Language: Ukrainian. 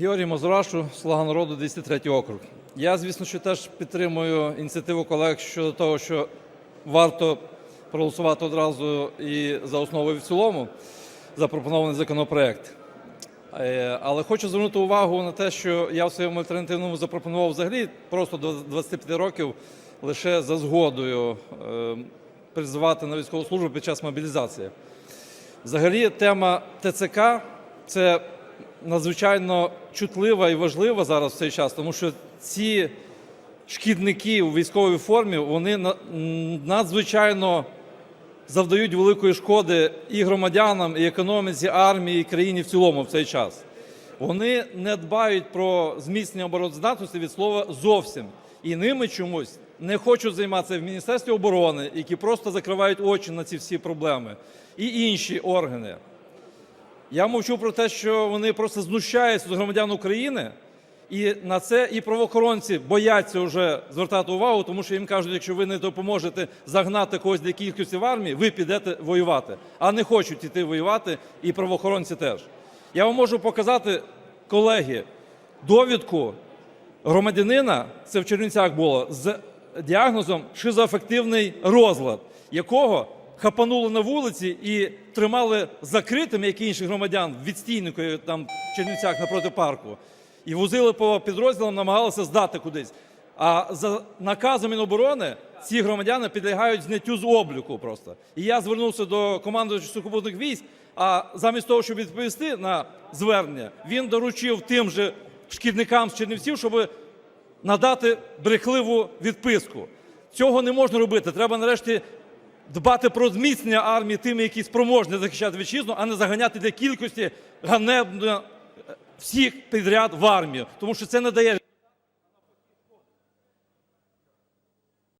Георгій Мазурашу, Слуга народу, 203 округ. Я, звісно, що теж підтримую ініціативу колег щодо того, що варто проголосувати одразу і за основу, і в цілому запропонований законопроект. Е, Але хочу звернути увагу на те, що я в своєму альтернативному запропонував взагалі просто до 25 років лише за згодою е, призивати на військову службу під час мобілізації. Взагалі, тема ТЦК це надзвичайно чутлива і важлива зараз в цей час, тому що ці шкідники у військовій формі вони надзвичайно завдають великої шкоди і громадянам, і економіці, армії, і країні в цілому в цей час. Вони не дбають про зміцнення обороноздатності від слова зовсім. І ними чомусь не хочуть займатися в Міністерстві оборони, які просто закривають очі на ці всі проблеми, і інші органи. Я мовчу про те, що вони просто знущаються з громадян України, і на це і правоохоронці бояться вже звертати увагу, тому що їм кажуть, якщо ви не допоможете загнати когось для кількості в армії, ви підете воювати. А не хочуть іти воювати, і правоохоронці теж. Я вам можу показати, колеги, довідку громадянина, це в Чернівцях було, з діагнозом шизоафективний розлад, якого хапанули на вулиці і тримали закритим, як і інших громадян, відстійнику там в Чернівцях напроти парку. І возили по підрозділам, намагалися здати кудись. А за наказом Міноборони ці громадяни підлягають зняттю з обліку просто. І я звернувся до командувача сухопутних військ, а замість того, щоб відповісти на звернення, він доручив тим же шкідникам з Чернівців, щоб надати брехливу відписку. Цього не можна робити. Треба нарешті дбати про зміцнення армії тими, які спроможні захищати вітчизну, а не заганяти для кількості ганебно всіх підряд в армію, тому що це не дає